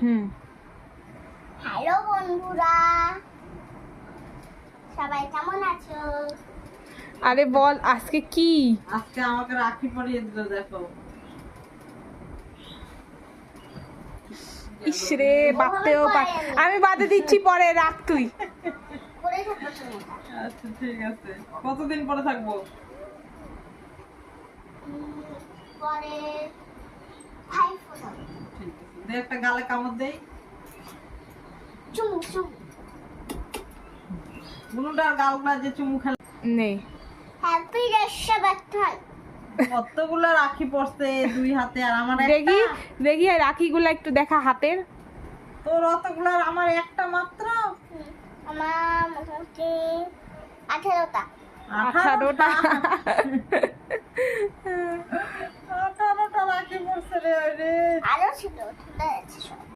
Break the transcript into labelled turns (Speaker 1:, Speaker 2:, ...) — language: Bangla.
Speaker 1: হুম।
Speaker 2: হ্যালো বন্ধুরা। সবাই কেমন আছো?
Speaker 1: আরে বল আজকে কি?
Speaker 3: আজকে আমাকে রাখি পরিয়ে দিল দেখো।
Speaker 1: ইস রে বাপতেও পা- আমি বাদে দিচ্ছি পরে রাখ তুই।
Speaker 3: আচ্ছা ঠিক আছে। কতদিন পরে থাকব?
Speaker 2: পরে ফাইভ ফোটো
Speaker 3: ঠিক আছে দে একটা গালে কামড় দেই।
Speaker 2: চুমু চুমু।
Speaker 3: বুনুটার গালগুলা যে চুমু খেলে।
Speaker 1: নেই
Speaker 2: হ্যাপি রক্ষাবন্ধন
Speaker 3: কতগুলো রাখি পড়ছে দুই হাতে আর আমার
Speaker 1: দেখি
Speaker 3: একটা
Speaker 1: দেখি আর রাখিগুলো একটু দেখা হাতের।
Speaker 3: তোর অতগুলো আমার একটা মাত্র?
Speaker 2: আমার মোটামুটি আঠেরোটা?
Speaker 1: আঠারোটা।
Speaker 3: আঠারোটা রাখি পড়ছে রে রে
Speaker 2: আরও